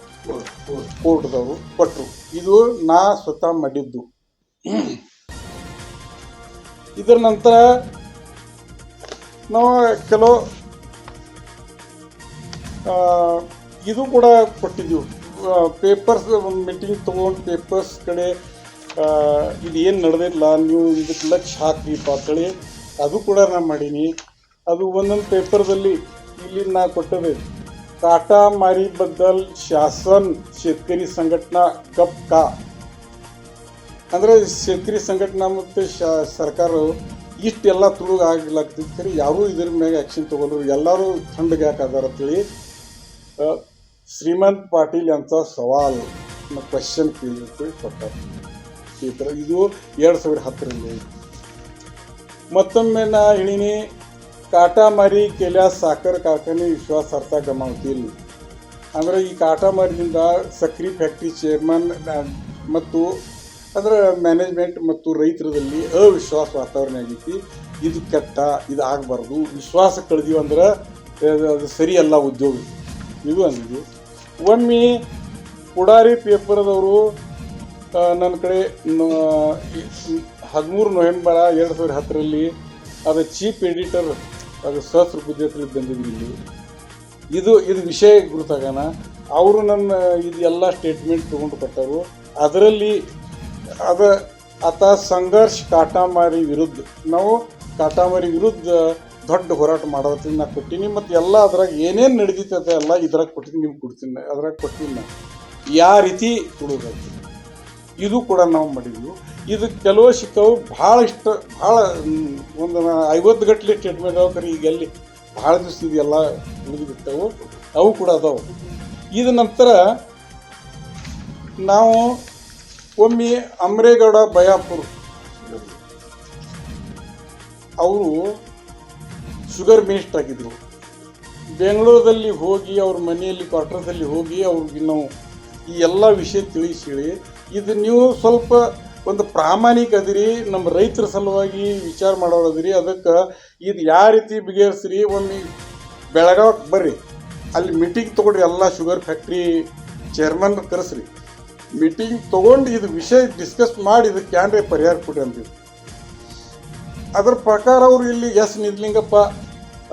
S2: ಕೋರ್ಟ್ದವರು ಕೊಟ್ಟರು ಇದು ನಾ ಸ್ವತಃ ಮಾಡಿದ್ದು. ಇದರ ನಂತರ ನಾವು ಕೆಲವು ಇದು ಕೂಡ ಕೊಟ್ಟಿದ್ದೀವಿ ಪೇಪರ್ಸ್ ಮೀಟಿಂಗ್ ತೊಗೊಂಡು ಪೇಪರ್ಸ್ ಕಡೆ ಇದು ಏನು ನಡೆದಿಲ್ಲ, ನೀವು ಇದಕ್ಕೆ ಲಕ್ಷ ಹಾಕಿ ಅಂತೇಳಿ ಅದು ಕೂಡ ನಾನು ಮಾಡೀನಿ. ಅದು ಒಂದೊಂದು ಪೇಪರ್ದಲ್ಲಿ ಇಲ್ಲಿ ನಾ ಕೊಟ್ಟದೆ. ಕಾಟಾ ಮಾರಿ ಬದ್ದಲ್ ಶಾಸನ್ ಶೇತಕರಿ ಸಂಘಟನಾ ಕಪ್ ಕಾ. ಅಂದರೆ ಶೇತಕರಿ ಸಂಘಟನಾ ಮತ್ತು ಶಾ, ಸರ್ಕಾರ ಇಷ್ಟೆಲ್ಲ ತುಳುಗ ಆಗ್ಲಾಗ್ತಿತ್ತು ಯಾರೂ ಇದ್ರ ಮ್ಯಾಗ ಆ್ಯಕ್ಷನ್ ತೊಗೊಂಡ್ರು, ಎಲ್ಲರೂ ಥಂಡ್ಗೆ ಹಾಕದಾರ ಅಂತೇಳಿ. श्रीमंत पाटील यांचा सवाल क्वेश्चन केली होती ಕೊಟ್ಟಾರ ಪೇಪರ್ ಇದು ಎರಡು ಸಾವಿರದ ಹತ್ತರಲ್ಲಿ ಮತ್ತೊಮ್ಮೆ ನಾ ಹೇಳಿನಿ ಕಾಟಾಮಾರಿ केल्या साखर कारखाने विश्वासार्हता गमावतील ಅಂದರೆ ಈ ಕಾಟಾಮಾರಿದಿಂದ ಸಕ್ರಿ ಫ್ಯಾಕ್ಟ್ರಿ ಚೇರ್ಮನ್ ಮತ್ತು ಅದರ ಮ್ಯಾನೇಜ್ಮೆಂಟ್ ಮತ್ತು ರೈತರದಲ್ಲಿ ಅವಿಶ್ವಾಸ ವಾತಾವರಣ ಆಗೈತಿ ಇದು ಕೆಟ್ಟ ಇದು ಆಗಬಾರ್ದು ವಿಶ್ವಾಸ ಕಳೆದೀವಿ ಅಂದ್ರೆ ಅದು ಅದು ಸರಿಯಲ್ಲ ಉದ್ಯೋಗ ಇದು ಅಂದಿದ್ದು. ಒಮ್ಮೆ ಪುಡಾರಿ ಪೇಪರ್ದವರು ನನ್ನ ಕಡೆ ಹದಿಮೂರು ನವೆಂಬರ ಎರಡು ಸಾವಿರದ ಹತ್ತರಲ್ಲಿ ಅದು ಚೀಫ್ ಎಡಿಟರ್ ಅದು ಸಹಸ್ರ ಬುದ್ಧಿ ಬಂದಿದ್ವಿ ಇದು ಇದು ವಿಷಯ ಗುರುತಾಗಣ ಅವರು ನನ್ನ ಇದು ಎಲ್ಲ ಸ್ಟೇಟ್ಮೆಂಟ್ ತೊಗೊಂಡು ಕೊಟ್ಟರು ಅದರಲ್ಲಿ ಅದ ಆತ ಸಂಘರ್ಷ ಕಾಟಾಮಾರಿ ವಿರುದ್ಧ, ನಾವು ಕಾಟಾಮಾರಿ ವಿರುದ್ಧ ದೊಡ್ಡ ಹೋರಾಟ ಮಾಡೋದ್ರಿಂದ ನಾ ಕೊಟ್ಟೀನಿ, ಮತ್ತು ಎಲ್ಲ ಅದ್ರಾಗ ಏನೇನು ನಡೆದಿತ್ತು ಅಂತ ಎಲ್ಲ ಇದ್ರಾಗ ಕೊಟ್ಟಿನಿ, ನಿಮ್ಗೆ ಕೊಡ್ತೀನಿ, ಅದ್ರಾಗ ಕೊಟ್ಟಿನಿ ನಾ ಯಾವ ರೀತಿ ಕೊಡೋದಾಗ್ತದೆ ಇದು ಕೂಡ ನಾವು ಮಾಡಿದ್ವಿ. ಇದು ಕೆಲವು ಸಿಕ್ಕವು ಭಾಳ ಇಷ್ಟ ಭಾಳ ಒಂದು ಐವತ್ತು ಗಟ್ಟಲೆ ಟ್ರೀಟ್ಮೆಂಟ್ ಕರೆ, ಈಗ ಎಲ್ಲಿ ಭಾಳ ದಿವಸ ಇದೆಲ್ಲ ಎಲ್ಲ ಬಿಟ್ಟವು, ಅವು ಕೂಡ ಅದಾವೆ. ಇದ ನಂತರ ನಾವು ಒಮ್ಮೆ ಅಮರೇಗೌಡ, ಬಯಾಪುರ್, ಅವರು ಶುಗರ್ ಮಿನಿಸ್ಟರ್ ಆಗಿದ್ರು. ಬೆಂಗಳೂರಲ್ಲಿ ಹೋಗಿ ಅವ್ರ ಮನೆಯಲ್ಲಿ ಕ್ವಾರ್ಟರ್ಸಲ್ಲಿ ಹೋಗಿ ಅವ್ರಿಗೆ ನಾವು ಈ ಎಲ್ಲ ವಿಷಯ ತಿಳಿಸಿಳಿ. ಇದು ನೀವು ಸ್ವಲ್ಪ ಒಂದು ಪ್ರಾಮಾಣಿಕ ಅದಿರಿ, ನಮ್ಮ ರೈತರ ಸಲುವಾಗಿ ವಿಚಾರ ಮಾಡೋರದಿರಿ ಅದಕ್ಕೆ ಇದು ಯಾವ ರೀತಿ ಬಗೆಹರಿಸ್ರಿ ಒಮ್ಮೆ ಬೆಳಗಾವಕ್ಕೆ ಬರ್ರಿ. ಅಲ್ಲಿ ಮೀಟಿಂಗ್ ತೊಗೊಂಡು ಎಲ್ಲ ಶುಗರ್ ಫ್ಯಾಕ್ಟ್ರಿ ಚೇರ್ಮನ್ ಕರೆಸ್ರಿ. ಮೀಟಿಂಗ್ ತೊಗೊಂಡು ಇದು ವಿಷಯ ಡಿಸ್ಕಸ್ ಮಾಡಿ ಇದಕ್ಕೆ ಕ್ಯಾನ್ರೇ ಪರಿಹಾರ ಕೊಡ್ರಿ ಅಂತೀವಿ ಅದ್ರ ಪ್ರಕಾರ ಅವರು ಇಲ್ಲಿ ಎಸ್ ನಿದ್ಲಿಂಗಪ್ಪ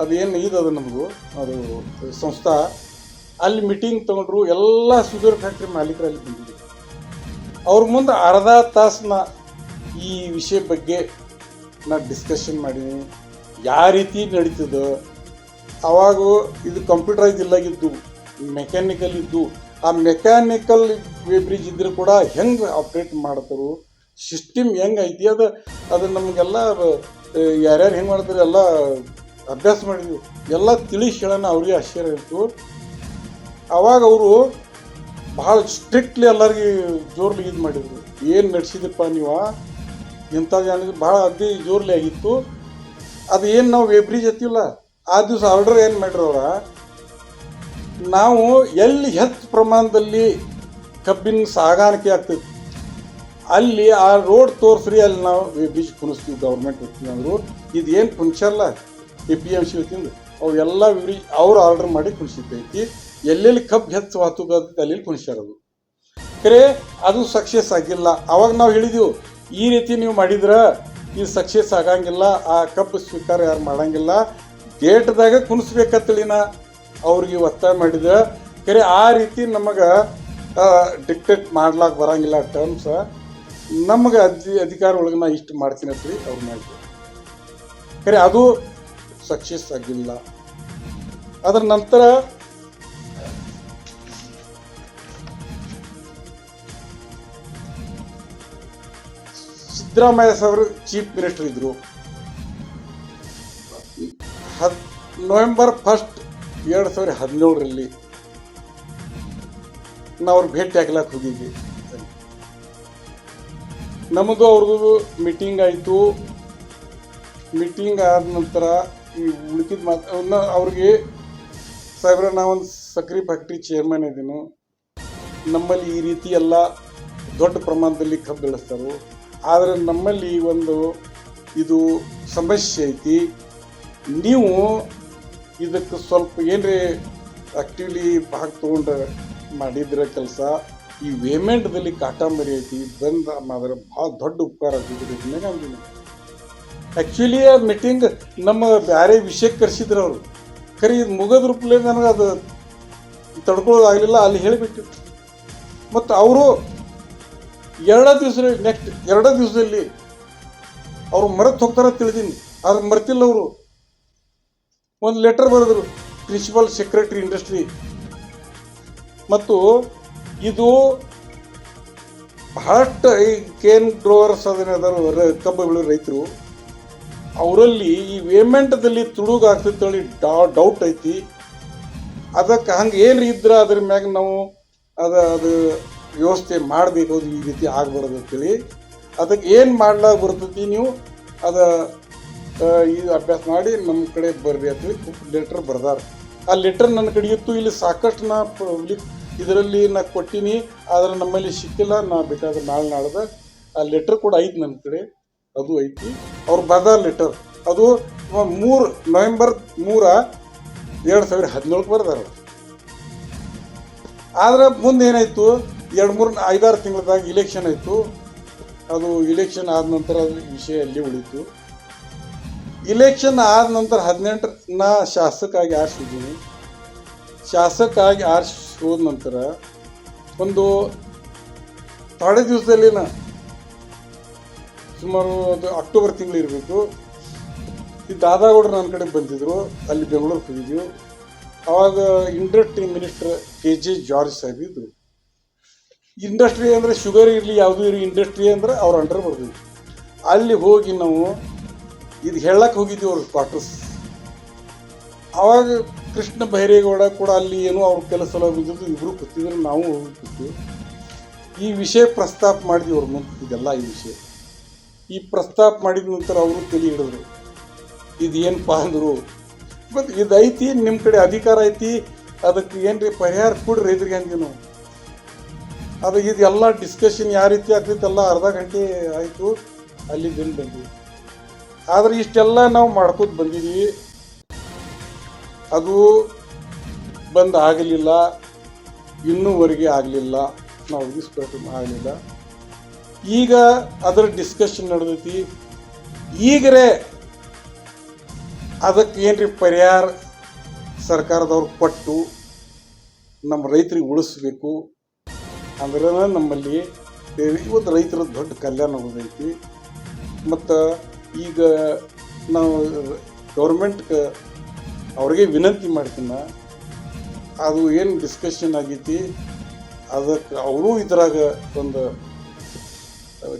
S2: ಅದೇನು ಇದು ನಮಗೂ ಅದು ಸಂಸ್ಥಾ, ಅಲ್ಲಿ ಮೀಟಿಂಗ್ ತೊಗೊಂಡ್ರು ಎಲ್ಲ ಸುಗರ್ ಫ್ಯಾಕ್ಟ್ರಿ ಮಾಲೀಕರಲ್ಲಿ ಬಂದಿದ್ದರು ಅವ್ರ ಮುಂದೆ ಅರ್ಧ ತಾಸು ಈ ವಿಷಯ ಬಗ್ಗೆ ನಾ ಡಿಸ್ಕಷನ್ ಮಾಡೀನಿ. ಯಾವ ರೀತಿ ನಡೀತದ? ಅವಾಗ ಇದು ಕಂಪ್ಯೂಟರೈಸ್ ಇಲ್ಲಾಗಿದ್ದು ಮೆಕ್ಯಾನಿಕಲ್ ಇದ್ದು, ಆ ಮೆಕ್ಯಾನಿಕಲ್ ವೇಬ್ರಿಜ್ ಇದ್ದರೂ ಕೂಡ ಹೆಂಗೆ ಆಪ್ರೇಟ್ ಮಾಡ್ತಾರೋ ಸಿಸ್ಟಮ್ ಹೆಂಗೆ ಐತಿ ಅದು ಅದು ನಮಗೆಲ್ಲ ಯಾರ್ಯಾರು ಹೆಂಗೆ ಮಾಡ್ತಾರೆ ಎಲ್ಲ ಅಭ್ಯಾಸ ಮಾಡಿದ್ವಿ. ಎಲ್ಲ ತಿಳಿಸಿ ಹೇಳೋಣ ಅವ್ರಿಗೆ ಆಶ್ಚರ್ಯ ಇತ್ತು ಅವಾಗ ಅವರು ಭಾಳ ಸ್ಟ್ರಿಕ್ಟ್ಲಿ ಎಲ್ಲರಿಗೆ ಜೋರ್ಲಿ ಇದು ಮಾಡಿದ್ರು. ಏನು ನಡೆಸಿದಪ್ಪ ನೀವು? ಇಂಥ ಜನ ಭಾಳ ಅತಿ ಜೋರ್ಲಿ ಆಗಿತ್ತು. ಅದು ಏನು ನಾವು ವೆಬ್ರಿಜ್ ಹತ್ತಿಲ್ಲ ಆ ದಿವಸ ಆರ್ಡರ್ ಏನು ಮಾಡಿರೋರ ನಾವು ಎಲ್ಲಿ ಹೆಚ್ಚು ಪ್ರಮಾಣದಲ್ಲಿ ಕಬ್ಬಿನ ಸಾಗಾಣಿಕೆ ಆಗ್ತೈತಿ ಅಲ್ಲಿ ಆ ರೋಡ್ ತೋರಿಸ್ರಿ, ಅಲ್ಲಿ ನಾವು ಬೀಚ್ ಕುಣಿಸ್ತೀವಿ ಗೌರ್ಮೆಂಟ್ ವತಿಯಿಂದ ಇದು ಏನು ಕುಣಿಸಲ್ಲ ಎ ಪಿ ಎಂ ಸಿ ವತಿಯಿಂದ ಅವೆಲ್ಲ ಬ್ರಿಡ್ಜ್ ಅವ್ರು ಆರ್ಡರ್ ಮಾಡಿ ಕುಣಿಸಿದ್ದೈತಿ ಎಲ್ಲೆಲ್ಲಿ ಕಬ್ ಹೆಚ್ಚು ವಾತುಕ ಅಲ್ಲಿ ಕುಣಿಸ್ಯಾರದು ಖರೆ, ಅದು ಸಕ್ಸಸ್ ಆಗಿಲ್ಲ. ಅವಾಗ ನಾವು ಹೇಳಿದೆವು, ಈ ರೀತಿ ನೀವು ಮಾಡಿದ್ರೆ ಈ ಸಕ್ಸಸ್ ಆಗಂಗಿಲ್ಲ, ಆ ಕಬ್ಬು ಸ್ವೀಕಾರ ಯಾರು ಮಾಡಂಗಿಲ್ಲ. ಗೇಟ್ದಾಗ ಕುಣಿಸ್ಬೇಕತ್ತಳಿನ ಅವ್ರಿಗೆ ಒತ್ತಾಯ ಮಾಡಿದ. ಖರೆ, ಆ ರೀತಿ ನಮಗೆ ಡಿಕ್ಟೇಟ್ ಮಾಡ್ಲಾಕ ಬರಂಗಿಲ್ಲ ಟರ್ಮ್ಸ್ ನಮಗೆ ಅಧಿ ಅಧಿಕಾರ ಒಳಗೆ ನಾ ಇಷ್ಟು ಮಾಡ್ತೀನಿ ಅಂತೇಳಿ ಅವ್ರು ಮಾಡಿದ್ರು ಖರೆ, ಅದು ಸಕ್ಸಸ್ ಆಗಿಲ್ಲ. ಅದರ ನಂತರ ಸಿದ್ದರಾಮಯ್ಯ ಸರ್ ಚೀಫ್ ಮಿನಿಸ್ಟರ್ ಇದ್ರು. ಹತ್ ನವೆಂಬರ್ ಫಸ್ಟ್ ಎರಡು ಸಾವಿರದ ಹದಿನೇಳರಲ್ಲಿ ನಾವು ಅವ್ರಿಗೆ ಭೇಟಿ ಆಗ್ಲಕ್ಕೆ ಹೋಗಿದ್ವಿ. ನಮ್ಮದು ಅವ್ರದ್ದು ಮೀಟಿಂಗ್ ಆಯಿತು. ಮೀಟಿಂಗ್ ಆದ ನಂತರ ಈ ಉಳ್ಕಿದ ಮಾತು ಅವ್ರಿಗೆ, ಸಾಹೇಬ್ರ, ನಾವೊಂದು ಸಕ್ರಿ ಫ್ಯಾಕ್ಟ್ರಿ ಚೇರ್ಮನ್ ಇದ್ದೀನು ನಮ್ಮಲ್ಲಿ ಈ ರೀತಿ ಎಲ್ಲ ದೊಡ್ಡ ಪ್ರಮಾಣದಲ್ಲಿ ಕಬ್ಬು ಬೆಳೆಸ್ತಾರೆ. ಆದರೆ ನಮ್ಮಲ್ಲಿ ಒಂದು ಇದು ಸಮಸ್ಯೆ ಐತಿ. ನೀವು ಇದಕ್ಕೆ ಸ್ವಲ್ಪ ಏನ್ರಿ ಆಕ್ಟಿವ್ಲಿ ಭಾಗ ತೊಗೊಂಡು ಮಾಡಿದ್ರೆ ಕೆಲಸ? ಈ ವೇಮೆಂಟ್ದಲ್ಲಿ ಕಾಟಾಂಬರಿ ಐತಿ ಬಂದ ಮಾದ್ರೆ ಭಾಳ ದೊಡ್ಡ ಉಪಕಾರ ಆಗ್ತಿದ್ರಿ ಅಂದಿನಿ ಆ್ಯಕ್ಚುಲಿ ಆ ಮೀಟಿಂಗ್ ನಮ್ಮ ಬೇರೆ ವಿಷಯಕ್ಕೆ ಕರೆಸಿದ್ರು ಅವರು. ಖರೆ, ಇದು ಮುಗದ ನನಗೆ ಅದು ತಡ್ಕೊಳ್ಳೋದಾಗಲಿಲ್ಲ ಅಲ್ಲಿ ಹೇಳಿಬಿಟ್ಟು ಮತ್ತು ಅವರು ಎರಡೇ ದಿವಸ ನೆಕ್ಸ್ಟ್ ಎರಡೇ ದಿವಸದಲ್ಲಿ ಅವರು ಮರೆತು ಹೋಗ್ತಾರೆ ತಿಳಿದೀನಿ. ಆದ್ರೆ ಮರೆತಿಲ್ಲ ಅವರು. ಒಂದು ಲೆಟರ್ ಬರೆದ್ರು ಪ್ರಿನ್ಸಿಪಲ್ ಸೆಕ್ರೆಟರಿ ಇಂಡಸ್ಟ್ರಿ ಮತ್ತು ಇದು ಬಹಳಷ್ಟು ಈ ಕೇನ್ ಗ್ರೋವರ್ಸ್ ಅದನ್ನ ಕಬ್ಬು ಬೆಳೆ ರೈತರು, ಅವರಲ್ಲಿ ಈ ವೇಮೆಂಟದಲ್ಲಿ ತುಡುಗ ಆಗ್ತೈತೆ ಡಾ ಡೌಟ್ ಐತಿ. ಅದಕ್ಕೆ ಹಂಗೆ ಏನು ಇದ್ರೆ ಅದ್ರ ಮ್ಯಾಗ ನಾವು ಅದು ಅದು ವ್ಯವಸ್ಥೆ ಮಾಡಬೇಕು ಅದು ಈ ರೀತಿ ಆಗಬಾರ್ದು ಅಂತೇಳಿ. ಅದಕ್ಕೆ ಏನು ಮಾಡ್ಲಾಗ ಬರ್ತೈತಿ ನೀವು ಅದ ಇದು ಅಭ್ಯಾಸ ಮಾಡಿ ನಮ್ಮ ಕಡೆ ಬರ್ರಿ ಅಂತೇಳಿ ಲೆಟ್ರ್ ಬರ್ದಾರ. ಆ ಲೆಟ್ರ್ ನನ್ನ ಕಡೆ ಇತ್ತು, ಇಲ್ಲಿ ಸಾಕಷ್ಟು ನಾ ಪಬ್ಲಿಕ್ ಇದರಲ್ಲಿ ನಾ ಕೊಟ್ಟಿನಿ, ಆದ್ರೆ ನಮ್ಮಲ್ಲಿ ಸಿಕ್ಕಿಲ್ಲ. ನಾ ಬೇಕಾದ್ರೆ ನಾಳೆ ನಾಡ್ದೆ ಆ ಲೆಟರ್ ಕೂಡ ಐತಿ ನನ್ನ ಕಡೆ. ಅದು ಐತಿ. ಅವ್ರು ಬರ್ದ ಲೆಟರ್ ಅದು ಮೂರು ನವೆಂಬರ್ ಮೂರ ಎರಡು ಸಾವಿರ ಹದಿನೇಳಕ್ಕೆ ಬರ್ದಾರ. ಆದ್ರೆ ಮುಂದೆ ಏನಾಯ್ತು? ಎರಡು ಮೂರು ಐದಾರು ತಿಂಗಳದಾಗ ಇಲೆಕ್ಷನ್ ಆಯಿತು. ಅದು ಇಲೆಕ್ಷನ್ ಆದ ನಂತರ ಅದು ವಿಷಯ ಅಲ್ಲಿ ಉಳಿತು. ಇಲೆಕ್ಷನ್ ಆದ ನಂತರ ಹದಿನೆಂಟು ನಾ ಶಾಸಕಾಗಿ ಆರಿಸಿದ್ದೀನಿ ಶಾಸಕಾಗಿ ಆರಿಸಿ ಹೋದ ನಂತರ ಒಂದು ತಾಳೆ ದಿವಸದಲ್ಲಿನ ಸುಮಾರು ಒಂದು ಅಕ್ಟೋಬರ್ ತಿಂಗಳು ಇರಬೇಕು. ಈ ದಾದಾಗೌಡರು ನನ್ನ ಕಡೆ ಬಂದಿದ್ದರು ಅಲ್ಲಿ ಬೆಂಗಳೂರು ಹೋಗಿದ್ವಿ. ಅವಾಗ industry minister K J George Saheb ಇದ್ದರು ಇಂಡಸ್ಟ್ರಿ ಅಂದರೆ ಶುಗರ್ ಇರಲಿ, ಯಾವುದೂ ಇರಲಿ ಇಂಡಸ್ಟ್ರಿ ಅಂದ್ರೆ ಅವ್ರು ಅಂಡರ್ ಬರ್ತೀವಿ ಅಲ್ಲಿ ಹೋಗಿ ನಾವು ಇದು ಹೇಳಕ್ಕೆ ಹೋಗಿದ್ದೀವಿ ಅವ್ರ ಕ್ವಾರ್ಟರ್ಸ್ ಅವಾಗ ಕೃಷ್ಣ ಬೈರೇಗೌಡ ಕೂಡ ಅಲ್ಲಿ ಏನು ಅವ್ರ ಕೆಲಸ ಬಿದ್ದಿದ್ದು ಇಬ್ಬರು ಕೂತಿದ್ರು ನಾವು ಹೋಗ್ತಿದ್ವಿ. ಈ ವಿಷಯ ಪ್ರಸ್ತಾಪ ಮಾಡಿದ್ವಿ ಅವ್ರ ಮುಂದೆ, ಇದೆಲ್ಲ ಈ ವಿಷಯ. ಈ ಪ್ರಸ್ತಾಪ ಮಾಡಿದ ನಂತರ ಅವರು ತಲೆ ಹಿಡಿದ್ರು. ಇದು ಏನಪ್ಪಾ ಅಂದರು. ಮತ್ತು ಇದೈತಿ ನಿಮ್ಮ ಕಡೆ ಅಧಿಕಾರ ಐತಿ, ಅದಕ್ಕೆ ಏನ್ರಿ ಪರಿಹಾರ ಕೊಡ್ರಿ ರೈತರಿಗೆ ಅಂದ್ವಿ ನಾವು. ಅದು ಇದೆಲ್ಲ ಡಿಸ್ಕಷನ್ ಯಾವ ರೀತಿ ಆಗ್ತಿತ್ತಲ್ಲ ಅರ್ಧ ಗಂಟೆ ಆಯಿತು, ಅಲ್ಲಿ ಬಂದು ಬಂದ್ವಿ. ಆದರೆ ಇಷ್ಟೆಲ್ಲ ನಾವು ಮಾಡ್ಕೋತ ಬಂದಿದ್ದೀವಿ ಅದು ಬಂದ್ ಆಗಲಿಲ್ಲ ಇನ್ನೂವರೆಗೆ ಆಗಲಿಲ್ಲ, ನಾವು ಉಗಿಸ್ಬೇಕು ಆಗಲಿಲ್ಲ. ಈಗ ಅದರ ಡಿಸ್ಕಷನ್ ನಡೆದೈತಿ. ಈಗರೇ ಅದಕ್ಕೆ ಏನ್ರಿ ಪರಿಹಾರ ಸರ್ಕಾರದವ್ರು ಕೊಟ್ಟು ನಮ್ಮ ರೈತರಿಗೆ ಉಳಿಸ್ಬೇಕು ಅಂದ್ರೆ ನಮ್ಮಲ್ಲಿ ಇವತ್ತು ರೈತರ ದೊಡ್ಡ ಕಲ್ಯಾಣ ಆಗೋದೈತಿ ಮತ್ತು ಈಗ ನಾವು ಗೌರ್ಮೆಂಟ್ಗೆ ಅವ್ರಿಗೆ ವಿನಂತಿ ಮಾಡ್ತೀನಿ. ಅದು ಏನು ಡಿಸ್ಕಷನ್ ಆಗೈತಿ ಅದಕ್ಕೆ ಅವರು ಇದ್ರಾಗ ಒಂದು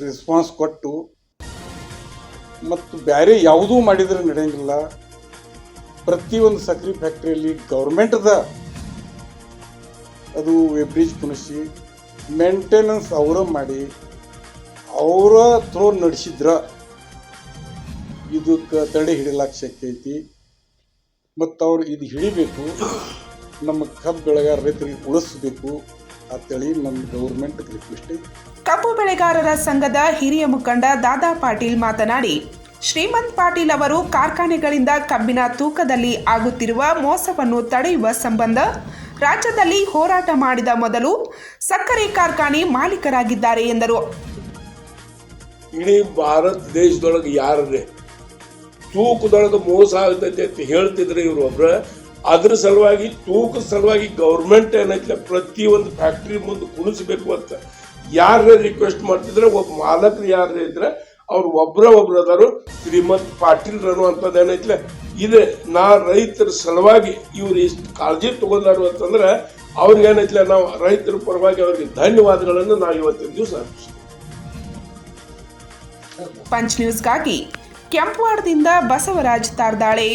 S2: ರೆಸ್ಪಾನ್ಸ್ ಕೊಟ್ಟು, ಮತ್ತು ಬೇರೆ ಯಾವುದೂ ಮಾಡಿದರೆ ನಡೆಯಂಗಿಲ್ಲ. ಪ್ರತಿಯೊಂದು ಸಕ್ರೆ ಫ್ಯಾಕ್ಟ್ರಿಯಲ್ಲಿ ಗೌರ್ಮೆಂಟ್ದ ಅದು ವೆಬ್ರಿಜ್ ಕುಣಿಸಿ ಮೇಂಟೆನೆನ್ಸ್ ಅವರ ಮಾಡಿ, ಅವರ ಥ್ರೋ ನಡೆಸಿದ್ರ, ಇದಕ್ಕೆ ತಡೆ ಹಿಡಿಲಾಕ ಶಕ್ತಿ ಐತಿ. ಮತ್ತು ಅವ್ರು ಇದು ಹಿಡಿಬೇಕು ನಮ್ಮ ಕಬ್ಬು ಬೆಳೆಗಾರ ರೈತರಿಗೆ ಉಳಿಸಬೇಕು ಅಂತೇಳಿ ನಮ್ಮ ಗೌರ್ಮೆಂಟ್ ರಿಕ್ವೆಸ್ಟ್ ಐತಿ.
S1: ಕಬ್ಬು ಬೆಳೆಗಾರರ ಸಂಘದ ಹಿರಿಯ ಮುಖಂಡ ದಾದಾ ಪಾಟೀಲ್ ಮಾತನಾಡಿ ಶ್ರೀಮಂತ್ ಪಾಟೀಲ್ ಅವರು ಕಾರ್ಖಾನೆಗಳಿಂದ ಕಬ್ಬಿನ ತೂಕದಲ್ಲಿ ಆಗುತ್ತಿರುವ ಮೋಸವನ್ನು ತಡೆಯುವ ಸಂಬಂಧ ರಾಜ್ಯದಲ್ಲಿ ಹೋರಾಟ ಮಾಡಿದ ಮೊದಲು ಸಕ್ಕರೆ ಕಾರ್ಖಾನೆ ಮಾಲೀಕರಾಗಿದ್ದಾರೆ ಎಂದರು.
S3: ಇಡೀ ಭಾರತ ದೇಶದೊಳಗೆ ಯಾರೇ ತೂಕದೊಳಗೆ ಮೋಸ ಆಗ್ತೈತೆ ಅಂತ ಹೇಳ್ತಿದ್ರೆ ಇವರು ಒಬ್ರು. ಅದ್ರ ಸಲುವಾಗಿ ತೂಕದ ಸಲುವಾಗಿ ಗೌರ್ಮೆಂಟ್ ಏನೈತೆ ಒಂದು ಫ್ಯಾಕ್ಟ್ರಿ ಮುಂದೆ ಕುಣಿಸ್ಬೇಕು ಅಂತ. ಯಾರೇ ರಿಕ್ವೆಸ್ಟ್ ಮಾಡ್ತಿದ್ರೆ ಒಬ್ಬ ಮಾಲಕರು ಯಾರೇ ಇದ್ರೆ ಅವ್ರು ಒಬ್ರ ಒಬ್ರು ಅದಾರು. ಶ್ರೀಮಂತ್ ಪಾಟೀಲ್ ಅನ್ನುವಂಥದ್ದು ಏನೈತ್ಲೆ? ಇದೆ, ನಾ ರೈತರ ಸಲುವಾಗಿ ಇವ್ರು ಇಷ್ಟು ಕಾಳಜಿ ತಗೊಂಡಾರು ಅಂತಂದ್ರೆ ಅವ್ರಿಗೆ ಏನೈತ್ಲೆ, ನಾವು ರೈತರ ಪರವಾಗಿ ಅವ್ರಿಗೆ ಧನ್ಯವಾದಗಳನ್ನು ನಾವು ಇವತ್ತಿನ ದಿವಸ
S1: ಪಂಚ್ ನ್ಯೂಸ್ಗಾಗಿ ಕೆಂಪುವಾಡದಿಂದ ಬಸವರಾಜ್ ತಾರ್ದಾಳೆ.